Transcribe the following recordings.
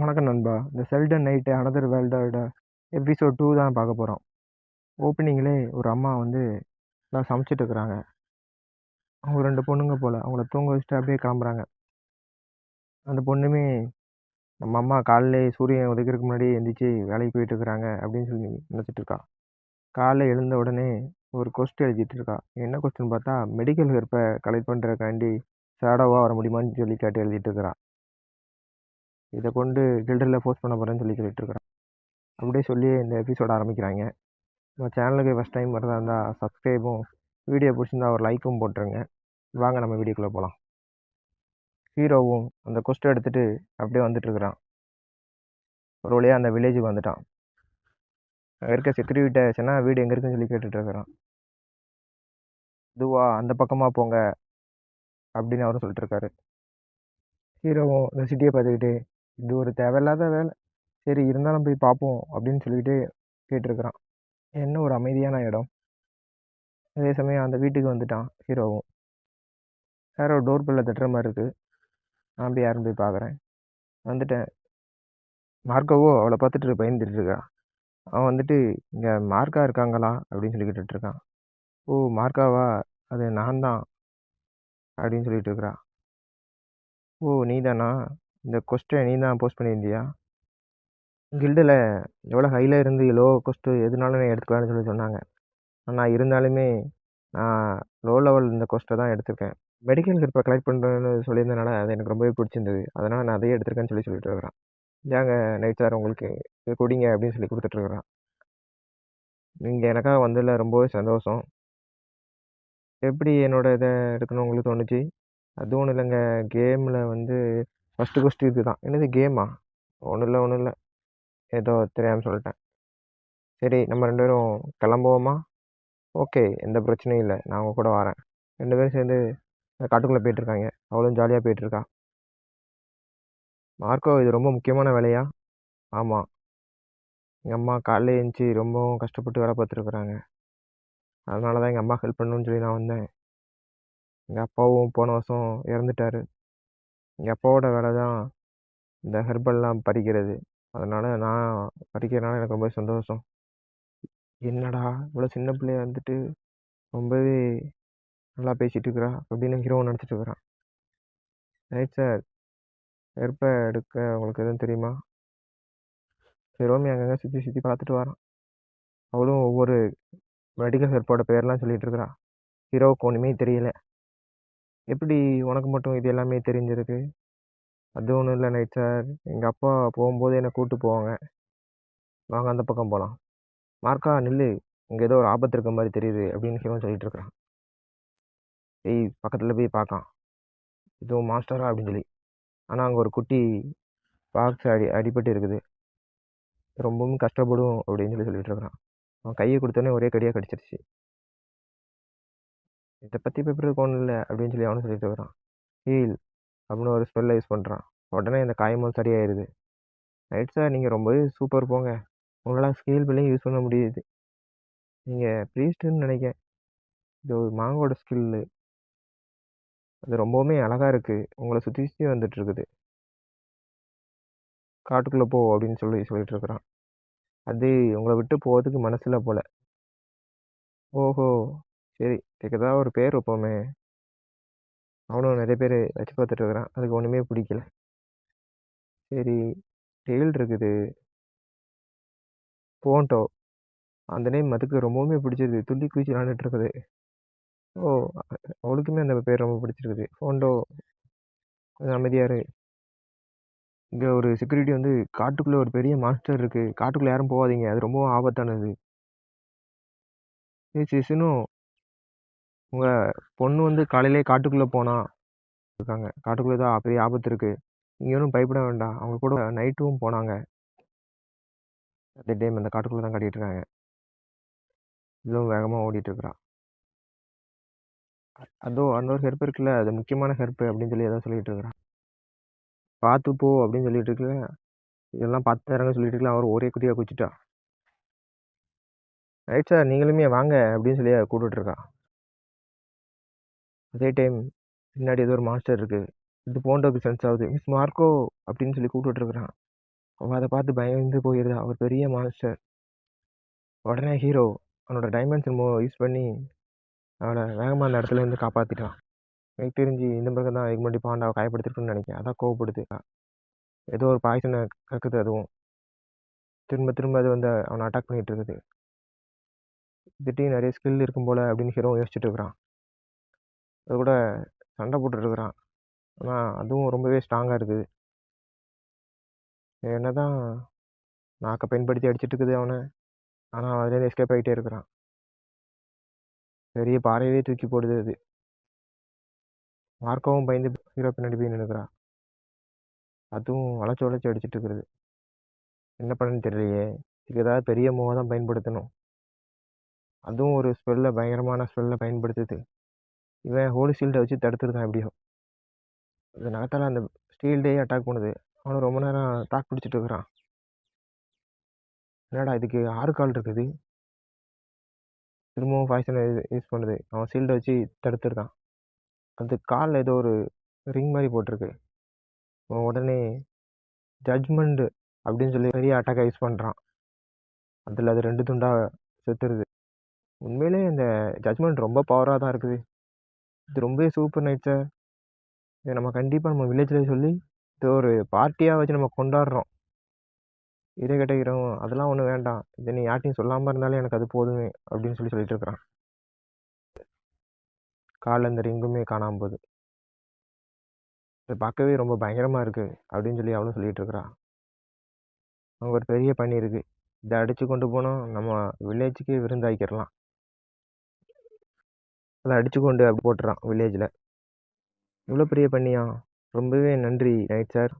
வணக்கம் நண்பா. இந்த செல்டன் நைட்டு அனதர் வேல்டோட எபிசோட் டூ தான் பார்க்க போகிறோம் ஓப்பனிங்லே ஒரு அம்மா வந்து எல்லாம் சமைச்சிட்டு இருக்கிறாங்க. அவங்க ரெண்டு பொண்ணுங்க போல். அவங்கள தூங்க வச்சுட்டு அப்படியே கிளம்புறாங்க. அந்த பொண்ணுமே நம்ம அம்மா காலையிலே சூரியன் உதைக்கிறதுக்கு முன்னாடி எந்திரிச்சு வேலைக்கு போயிட்டு இருக்கிறாங்க அப்படின்னு சொல்லி நினச்சிட்டு இருக்கா. காலைல எழுந்த உடனே ஒரு கொஸ்டின் எழுதிட்டு இருக்கா. என்ன கொஸ்டின் பார்த்தா மெடிக்கல் ஹெல்ப்பை கலெக்ட் பண்ணுறதுக்காண்டி ஷேடோவாக வர முடியுமான்னு சொல்லி கேட்டு எழுதிட்டு இருக்கிறான் இதை கொண்டு கில்டரில் போஸ்ட் பண்ண போகிறேன்னு சொல்லி சொல்லிட்டுருக்கிறேன் அப்படியே சொல்லி இந்த எபிசோட ஆரம்பிக்கிறாங்க. நம்ம சேனலுக்கு ஃபஸ்ட் டைம் வரதா இருந்தால் சப்ஸ்கிரைபும் வீடியோ பிடிச்சிருந்தா ஒரு லைக்கும் போட்டுருங்க. வாங்க நம்ம வீடியோக்குள்ளே போகலாம் ஹீரோவும் அந்த கொஸ்ட் எடுத்துகிட்டு அப்படியே வந்துட்டுருக்குறான் ஒரு வழியாக அந்த வில்லேஜுக்கு வந்துட்டான். அங்கே இருக்க செக்யூரிட்ட ஆச்சுன்னா வீடு எங்கே இருக்குன்னு சொல்லி கேட்டுட்ருக்குறான். இதுவா அந்த பக்கமாக போங்க. அப்படின்னு அவரும் சொல்லிட்டுருக்காரு ஹீரோவும் இந்த சிட்டியை பார்த்துக்கிட்டு இது ஒரு தேவையில்லாத வேலை. சரி இருந்தாலும் போய் பார்ப்போம் அப்படின்னு சொல்லிட்டு கேட்டிருக்கிறான். என்ன ஒரு அமைதியான இடம். அதே சமயம் அந்த வீட்டுக்கு வந்துட்டான் ஹீரோவும். யாரோ டோர் பெல்ல தட்டுற மாதிரி இருக்குது நான் போய் யாரும் போய் பார்க்குறேன் வந்துட்டேன். மார்க்கோவோ அவளை பார்த்துட்டு பயந்துட்டு இருக்கா. அவன் வந்துட்டு இங்கே மார்க்கா இருக்காங்களா? அப்படின்னு சொல்லி கேட்டுட்ருக்கான் ஓ மார்க்காவா? அது நான் தான். அப்படின்னு சொல்லிட்டு இருக்கிறா ஓ நீ தானா இந்த கொஸ்டின் நீ தான் போஸ்ட் பண்ணியிருந்தியா? கில்டில் எவ்வளோ ஹையில் இருந்து லோ கொஸ்ட்டு எதுனாலும் நான் எடுத்துக்கலாம்னு சொல்லி சொன்னாங்க. ஆனால் இருந்தாலுமே நான் லோ லெவல் இந்த கொஸ்ட்டை தான் எடுத்திருக்கேன். மெடிக்கல் கிருப்பை கலெக்ட் பண்ணுறேன்னு சொல்லியிருந்தனால அது எனக்கு ரொம்பவே பிடிச்சிருந்தது. அதனால் நான் அதையே எடுத்திருக்கேன்னு சொல்லி சொல்லிட்டு இருக்கிறான். ஏங்க நைட் சார் உங்களுக்கு இது அப்படின்னு சொல்லி கொடுத்துட்ருக்குறான் நீங்கள் எனக்காக வந்ததில் ரொம்பவே சந்தோஷம். எப்படி என்னோட இதை எடுக்கணும் உங்களுக்கு தோணுச்சு? அதுவும் ஒன்றும் இல்லைங்க. கேமில் வந்து ஃபஸ்ட்டு ஃபஸ்ட்டு இது தான் என்னது கேமா ஒன்றும் இல்லை ஒன்றும் இல்லை. ஏதோ தெரியாமல் சொல்லிட்டேன். சரி நம்ம ரெண்டு பேரும் கிளம்புவோமா? ஓகே எந்த பிரச்சனையும் இல்லை. நான் உங்க கூட வரேன். ரெண்டு பேரும் சேர்ந்து காட்டுக்குள்ளே போயிட்டுருக்காங்க. அவளும் ஜாலியாக போயிட்டுருக்கா. மார்க்கோ இது ரொம்ப முக்கியமான வேலையா? ஆமாம் எங்கள் அம்மா காலைல எழுந்துச்சி ரொம்பவும் கஷ்டப்பட்டு வேலை பார்த்துருக்குறாங்க. அதனால தான் எங்கள் அம்மா ஹெல்ப் பண்ணணும்னு சொல்லி நான் வந்தேன். எங்கள் அப்பாவும் போன வருஷம் இறந்துட்டாரு. எங்கள் அப்பாவோட வேலை தான் இந்த ஹெர்பல்லாம் பறிக்கிறது. அதனால் நான் பறிக்கிறதுனால எனக்கு ரொம்ப சந்தோஷம். என்னடா இவ்வளோ சின்ன பிள்ளைய வந்துட்டு ரொம்பவே நல்லா பேசிகிட்டு இருக்கிறா அப்படின்னு ஹீரோ நினச்சிட்டு இருக்கிறான் ரைட் சார் ஹெர்ப்பை எடுக்க உங்களுக்கு எதுவும் தெரியுமா? ஹீரோமி அங்கங்கே சுற்றி சுற்றி பார்த்துட்டு வரான். அவளும் ஒவ்வொரு மெடிக்கல் ஹெல்ப்போட பேர்லாம் சொல்லிகிட்டு இருக்கிறா. ஹீரோவுக்கு ஒன்றுமே தெரியலை. எப்படி உனக்கு மட்டும் இது எல்லாமே தெரிஞ்சிருக்கு? அது ஒன்றும் இல்லை நைட் சார் எங்கள் அப்பா போகும்போது என்னை கூப்பிட்டு போவாங்க. வாங்க அந்த பக்கம் போகலாம் மார்க்கா நில்லு. இங்கே ஏதோ ஒரு ஆபத்து இருக்க மாதிரி தெரியுது அப்படின்னு ஹீரோ சொல்லிட்டு இருக்கிறான். ஏய் பக்கத்தில் போய் பார்க்கான் இதுவும் மாஸ்டரா? அப்படின்னு சொல்லி. ஆனால் அங்கே ஒரு குட்டி பாக்ஸ் அடி அடிபட்டு இருக்குது. ரொம்பவும் கஷ்டப்படும் அப்படின்னு சொல்லி சொல்லிட்டு இருக்கிறான். அவன் கையை கொடுத்தோன்னே ஒரே கடியாக கடிச்சிருச்சு. இதை பற்றி பேப்பருக்கு ஒன்றும் இல்லை அப்படின்னு சொல்லி அவனும் சொல்லிட்டு இருக்கிறான். ஹீல் அப்படின்னு ஒரு ஸ்பெல்லை யூஸ் பண்ணுறான் உடனே இந்த காயமும் சரியாயிருது. ரைட் சார் நீங்கள் ரொம்பவே சூப்பர் போங்க. உங்களால் ஸ்கேல் பிள்ளையும் யூஸ் பண்ண முடியுது. நீங்கள் ப்ரீஸ்ட்டுன்னு நினைக்கிறேன். இது ஒரு மாங்கோட ஸ்கில்லு அது ரொம்பவுமே அழகாக இருக்குது உங்களை சுற்றி சுற்றி வந்துட்டுருக்குது காட்டுக்குள்ளே போ அப்படின்னு சொல்லி சொல்லிட்டு இருக்கிறான். அது உங்களை விட்டு போகிறதுக்கு மனசில் போல. ஓஹோ. சரி இதுக்கு ஏதாவது ஒரு பேர் வைப்போமே. அவனும் நிறைய பேர் வச்சு பார்த்துட்டு இருக்கிறான். அதுக்கு ஒன்றுமே பிடிக்கல. சரி டெயில் இருக்குது. போன்டோ அந்த நேம் அதுக்கு ரொம்பவுமே பிடிச்சது துள்ளி குதிச்சு விளாண்டுட்டு இருக்குது. ஓ அவளுக்குமே அந்த பேர் ரொம்ப பிடிச்சிருக்குது. ஃபோன்டோ கொஞ்சம் அமைதியாக இரு. இங்கே ஒரு செக்யூரிட்டி வந்து காட்டுக்குள்ளே ஒரு பெரிய மாஸ்டர் இருக்குது காட்டுக்குள்ளே யாரும் போகாதீங்க. அது ரொம்பவும் ஆபத்தானது. ஏ சிசுனும் உங்கள் பொண்ணு வந்து காலையிலே காட்டுக்குள்ளே போனா இருக்காங்க. காட்டுக்குள்ளே தான் பெரிய ஆபத்து இருக்குது நீங்கள் ஒன்றும் பயப்பட வேண்டாம். அவங்க கூட நைட்டும் போனாங்க. அந்த டைம் அந்த காட்டுக்குள்ளே தான் கட்டிகிட்டு இருக்காங்க. இவ்வளோ வேகமாக ஓடிட்டுருக்குறான் அதோ அன்னொரு ஒரு ஹெல்ப் இருக்குல்ல. அது முக்கியமான ஹெல்ப் அப்படின்னு சொல்லி ஏதோ சொல்லிட்டு இருக்கிறான் பார்த்து போ அப்படின்னு சொல்லிட்டு இருக்குல்ல இதெல்லாம் பார்த்து இறங்க சொல்லிட்டு இருக்கலாம் அவர் ஒரே குதியாக குச்சிட்டா ரைட் சார் நீங்களுமே வாங்க அப்படின்னு சொல்லி கூப்பிட்டுருக்கான் அதே டைம் பின்னாடி ஏதோ ஒரு மாஸ்டர் இருக்குது இது போன்றதுக்கு சென்ஸ் ஆகுது. மிஸ் மார்க்கோ அப்படின்னு சொல்லி கூப்பிட்டுருக்குறான் அவள் அதை பார்த்து பயந்து போயிடுது அவர் பெரிய மாஸ்டர். உடனே ஹீரோ அவனோட டைமென்ஷன் மூ யூஸ் பண்ணி அவனை வேகமாக அந்த இடத்துல இருந்து காப்பாற்றிட்டான் எனக்கு தெரிஞ்சு இந்த மிருகம் தான் இதுக்கு முன்னாடி பாண்டாவை காயப்படுத்திருக்குன்னு நினைக்கிறேன். அதான் கோவப்படுது. ஏதோ ஒரு பாய்சனை கக்குது அதுவும். திரும்ப திரும்ப அது வந்து அவனை அட்டாக் பண்ணிகிட்டு இருக்குது. திடீர்னு நிறைய ஸ்கில் இருக்கும் போல் அப்படின்னு ஹீரோ யோசிச்சுட்டு இருக்கிறான். அது கூட சண்டை போட்டுருக்குறான் ஆனால் அதுவும் ரொம்பவே ஸ்ட்ராங்காக இருக்குது. என்ன தான் நாக்கை பயன்படுத்தி அடிச்சுட்டு இருக்குது அவனை. ஆனால் அதுலேருந்து எஸ்கேப் ஆகிட்டே இருக்கிறான். பெரிய பாறையவே தூக்கி போடுது அது. மார்க்கவும் பயந்து ஹீரோ பின்னாடி போய் நின்றுக்கிறான் அதுவும் வளைச்சி வளைச்சி அடிச்சிட்டு இருக்குது என்ன பண்ணுன்னு தெரியலையே. இதுக்கு ஏதாவது பெரிய மூவை தான் பயன்படுத்தணும். அதுவும் ஒரு ஸ்பெல்லை பயங்கரமான ஸ்பெல்லை பயன்படுத்துது. இவன் ஹோலி ஷீல்டை வச்சு தடுத்துருந்தான் எப்படியோ. இந்த நகத்தால் அந்த ஸ்டீல்டே அட்டாக் பண்ணுது. அவனும் ரொம்ப நேரம் தாக்கு பிடிச்சிட்டு இருக்கிறான். என்னடா இதுக்கு ஆறு கால் இருக்குது. திரும்பவும் பாய்சனை யூஸ் பண்ணுது. அவன் ஷீல்டை வச்சு தடுத்துருந்தான் அது காலில் ஏதோ ஒரு ரிங் மாதிரி போட்டிருக்கு. அவன் உடனே ஜட்ஜ்மெண்ட் அப்படின்னு சொல்லி பெரிய அட்டாக்காக யூஸ் பண்ணுறான் அதில் அது ரெண்டு துண்டாக செத்துருது. உண்மையிலே இந்த ஜட்ஜ்மெண்ட் ரொம்ப பவராக தான் இருக்குது. இது ரொம்பவே சூப்பர் நைட் சார் இதை நம்ம கண்டிப்பாக நம்ம வில்லேஜில் சொல்லி இது ஒரு பார்ட்டியாக வச்சு நம்ம கொண்டாடுறோம். இதை கிடைக்கிறோம் அதெல்லாம் ஒன்றும் வேண்டாம். இதை நீ யார்ட்டையும் சொல்லாமல் இருந்தாலே எனக்கு அது போதுமே அப்படின்னு சொல்லி சொல்லிட்டு இருக்கிறான். காலில் இந்த ரிங்குமே காணாமல் போகுது. இதை பார்க்கவே ரொம்ப பயங்கரமாக இருக்குது அப்படின்னு சொல்லி அவளும் சொல்லிட்டு இருக்கிறா அங்கே ஒரு பெரிய பணி இருக்குது இதை அடித்து கொண்டு போனால் நம்ம வில்லேஜுக்கே விருந்தாக்கிடலாம் அதை அடித்து கொண்டு அப்படி போட்டுறான் வில்லேஜில் இவ்வளோ பெரிய பண்ணியா? ரொம்பவே நன்றி நைட் சார்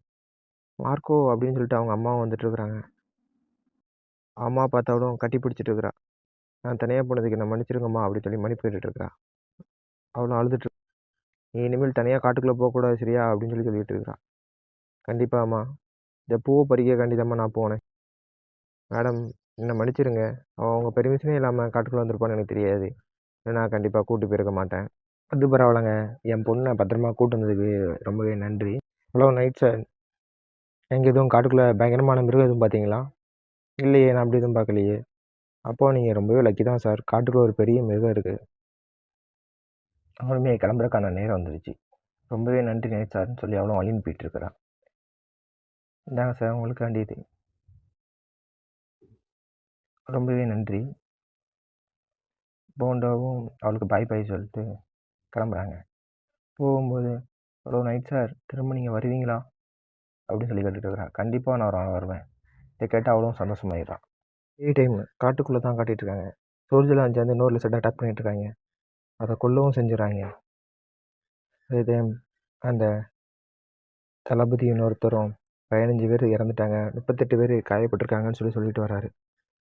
மார்க்கோ அப்படின்னு சொல்லிட்டு அவங்க அம்மாவும் வந்துட்டுருக்குறாங்க அம்மா பார்த்தாலும் கட்டி பிடிச்சிட்டு நான் தனியாக போனதுக்கு என்ன மன்னிச்சிருங்கம்மா அப்படின்னு சொல்லி மன்னிப்பு அவளும் அழுதுட்டு நீ இனிமேல் தனியாக காட்டுக்குள்ளே போகக்கூடாது சரியா? அப்படின்னு சொல்லி சொல்லிட்டு இருக்கிறா. கண்டிப்பாம்மா இந்த பூவை பறிக்க கண்டிதாம்மா நான் போனேன். மேடம் என்னை மன்னிச்சிருங்க. அவன் அவங்க பெர்மிஷனே இல்லாமல் காட்டுக்குள்ளே வந்திருப்பான்னு எனக்கு தெரியாது. நான் கண்டிப்பாக கூட்டு போயிருக்க மாட்டேன். அது பரவாயில்லைங்க. என் பொண்ணை பத்திரமா கூட்டு வந்ததுக்கு ரொம்பவே நன்றி. Hello night sir. எங்கே எதுவும் காட்டுக்குள்ளே பயங்கரமான மிருகம் எதுவும் பார்த்தீங்களா? இல்லையே நான் அப்படி எதுவும் பார்க்கலையே. அப்போது நீங்கள் ரொம்பவே லக்கி தான் சார். காட்டுக்குள்ளே ஒரு பெரிய மிருகம் இருக்குது அவனுமே கிளம்புறக்கான நேரம் வந்துடுச்சு ரொம்பவே நன்றி நைட் சார்னு சொல்லி அவ்வளோ அழிந்து போயிட்டுருக்குறான் இந்தாங்க சார் உங்களுக்கு வேண்டியது. ரொம்பவே நன்றி. போண்டாவும் அவளுக்கு பாய் பாய் சொல்லிட்டு கிளம்புறாங்க. போகும்போது ஹலோ நைட் சார் திரும்ப நீங்கள் வருவீங்களா? அப்படின்னு சொல்லி கேட்டுட்டு இருக்கிறான் கண்டிப்பாக நான் வர வருவேன். இதை கேட்டு அவளும் சந்தோஷமாயிடுறான் இதே டைம் காட்டுக்குள்ளே தான் காட்டிகிட்ருக்காங்க சோல்ஜர்லாம் அஞ்சு வந்து இன்னொரு லிசட் அட்டாக் பண்ணிகிட்ருக்காங்க இருக்காங்க. அதை கொல்லவும் செஞ்சுறாங்க அதே டைம் அந்த தளபதி இன்னொருத்தரும் பதினஞ்சு பேர் இறந்துட்டாங்க. முப்பத்தெட்டு பேர் காயப்பட்டிருக்காங்கன்னு சொல்லி சொல்லிட்டு வராரு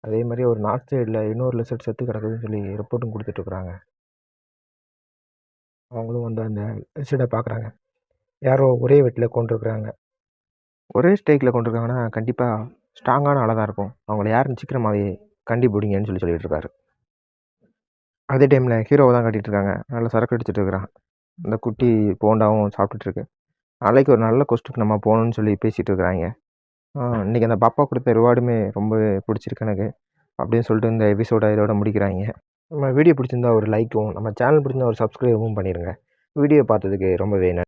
அதே மாதிரி ஒரு நார்த் சைடில் இன்னொரு லெசர்ட் செத்து கிடக்குதுன்னு சொல்லி ரிப்போர்ட்டும் கொடுத்துட்ருக்குறாங்க. அவங்களும் வந்து அந்த லெசர்டை பார்க்குறாங்க யாரோ ஒரே வெட்டில் கொண்டிருக்கிறாங்க ஒரே ஸ்டேக்கில் கொண்டிருக்காங்கன்னா கண்டிப்பாக ஸ்ட்ராங்கான ஆளாக தான் இருக்கும். அவங்கள யாருன்னு சீக்கிரமாகவே கண்டிப்பிடிங்கன்னு சொல்லி சொல்லிட்டு இருக்காரு அதே டைமில் ஹீரோவை தான் கட்டிகிட்டு இருக்காங்க நல்லா சரக்கு அடிச்சுட்டு இருக்கிறான். அந்த குட்டி போண்டாவும் சாப்பிட்டுட்ருக்கு. நாளைக்கு ஒரு நல்ல கொஸ்ட்டுக்கு நம்ம போகணுன்னு சொல்லி பேசிகிட்டு இருக்கிறாங்க இன்றைக்கி அந்த பாப்பா கொடுத்த ரிவார்டுமே ரொம்ப பிடிச்சிருக்கு எனக்கு. அப்படின்னு சொல்லிட்டு இந்த எபிசோடை இதோட முடிக்கிறாங்க. நம்ம வீடியோ பிடிச்சிருந்தா ஒரு லைக்கும் நம்ம சேனல் பிடிச்சிருந்தா ஒரு சப்ஸ்கிரைபும் பண்ணிடுங்க வீடியோ பார்த்ததுக்கு ரொம்பவே நன்றி.